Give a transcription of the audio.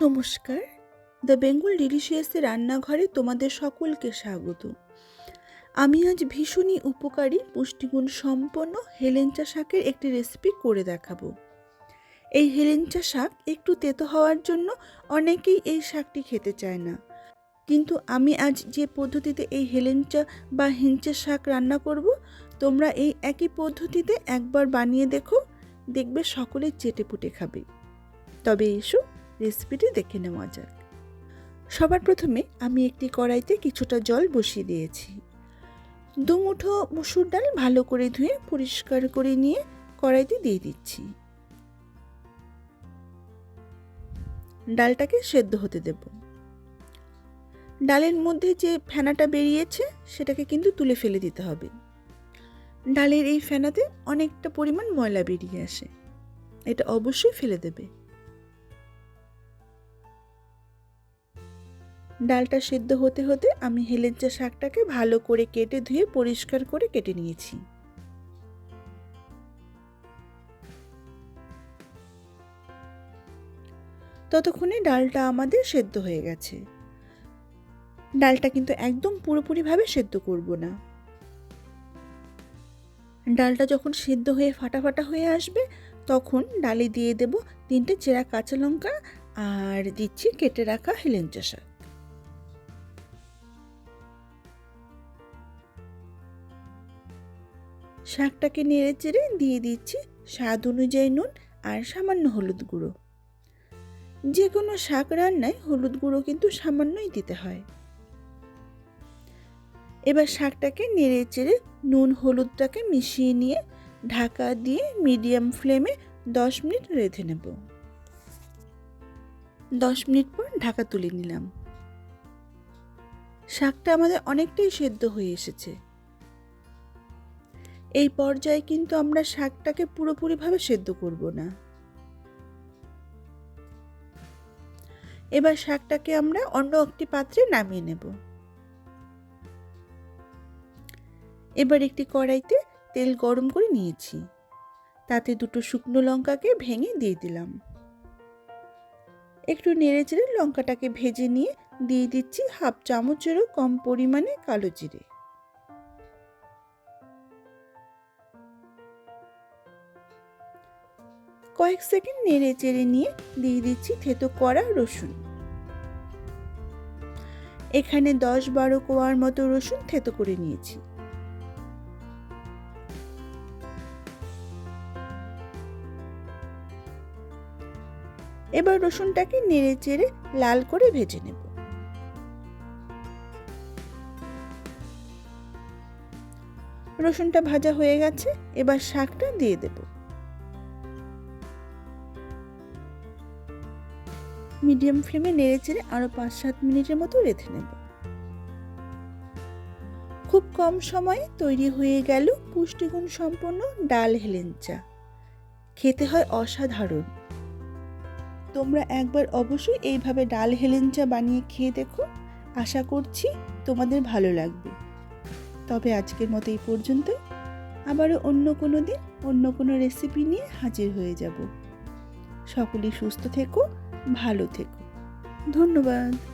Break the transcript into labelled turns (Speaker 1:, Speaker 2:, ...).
Speaker 1: নমস্কার। দ্য বেঙ্গল ডিলিশিয়াসের রান্নাঘরে তোমাদের সকলকে স্বাগত। আমি আজ ভীষণই উপকারী, পুষ্টিগুণ সম্পন্ন হেলেঞ্চা শাকের একটি রেসিপি করে দেখাবো। এই হেলেঞ্চা শাক একটু তেতো হওয়ার জন্য অনেকেই এই শাকটি খেতে চায় না। কিন্তু আমি আজ যে পদ্ধতিতে এই হেলেঞ্চা বা হেঞ্চা শাক রান্না করব, তোমরা এই একই পদ্ধতিতে একবার বানিয়ে দেখো, দেখবে সকলে চেটে পুটে খাবে। তবে এসো রেসিপিটি দেখে নেওয়া যাক। সবার প্রথমে আমি একটি কড়াইতে কিছুটা জল বসিয়ে দিয়েছি। দু মুঠো মুসুর ডাল ভালো করে ধুয়ে পরিষ্কার করে নিয়ে কড়াইতে দিয়ে দিচ্ছি। ডালটাকে সেদ্ধ হতে দেব। ডালের মধ্যে যে ফেনাটা বেরিয়েছে, সেটাকে কিন্তু তুলে ফেলে দিতে হবে। ডালের এই ফেনাতে অনেকটা পরিমাণ ময়লা বেরিয়ে আসে। এটা অবশ্যই ফেলে দেবে। ডালটা সেদ্ধ হতে হতে আমি হেলেঞ্চা শাকটাকে ভালো করে কেটে ধুয়ে পরিষ্কার করে কেটে নিয়েছি। ততক্ষণে ডালটা আমাদের সেদ্ধ হয়ে গেছে। ডালটা কিন্তু একদম পুরোপুরিভাবে সেদ্ধ করব না। ডালটা যখন সেদ্ধ হয়ে ফাটা ফাটা হয়ে আসবে, তখন ডালে দিয়ে দেব তিনটে চেরা কাঁচা লঙ্কা আর দিচ্ছি কেটে রাখা হেলেঞ্চা শাক। শাকটাকে নেড়ে চেড়ে দিয়ে দিচ্ছি স্বাদ অনুযায়ী নুন আর সামান্য হলুদ গুঁড়ো। যে কোনো শাক রান্নায় হলুদ গুঁড়ো কিন্তু সামান্যই দিতে হয়। এবার শাকটাকে নেড়ে চেড়ে নুন হলুদটাকে মিশিয়ে নিয়ে ঢাকা দিয়ে মিডিয়াম ফ্লেমে দশ মিনিট রেঁধে নেব। দশ মিনিট পর ঢাকা তুলে নিলাম। শাকটা আমাদের অনেকটাই সেদ্ধ হয়ে এসেছে। এই পর্যায়ে কিন্তু আমরা শাকটাকে পুরোপুরিভাবে সেদ্ধ করব না। এবার শাকটাকে আমরা অন্য একটি পাত্রে নামিয়ে নেব। এবার একটি কড়াইতে তেল গরম করে নিয়েছি। তাতে দুটো শুকনো লঙ্কাকে ভেঙে দিয়ে দিলাম। একটু নেড়ে চেড়ে লঙ্কাটাকে ভেজে নিয়ে দিয়ে দিচ্ছি হাফ চামচেরও কম পরিমাণে কালো জিরে। কয়েক সেকেন্ড নেড়ে চেড়ে নিয়ে দিয়ে দিচ্ছি থেতো করা রসুন। এখানে দশ বারো কোয়ার মতো রসুন থেতো করে নিয়েছি। এবার রসুনটাকে নেড়ে চেড়ে লাল করে ভেজে নেব। রসুনটা ভাজা হয়ে গেছে, এবার শাকটা দিয়ে দেব। মিডিয়াম ফ্লেমে নেড়ে চেড়ে আরও পাঁচ সাত মিনিটের মতো রেঁধে নেব। খুব কম সময়ে তৈরি হয়ে গেল পুষ্টিগুণ সম্পন্ন ডাল হেলেঞ্চা। খেতে হয় অসাধারণ। তোমরা একবার অবশ্যই এইভাবে ডাল হেলেঞ্চা বানিয়ে খেয়ে দেখো। আশা করছি তোমাদের ভালো লাগবে। তবে আজকের মতো এই পর্যন্ত আবারও অন্য কোনো দিন অন্য কোনো রেসিপি নিয়ে হাজির হয়ে যাব। সকলেই সুস্থ থেকো। ভালো থেকো। ধন্যবাদ।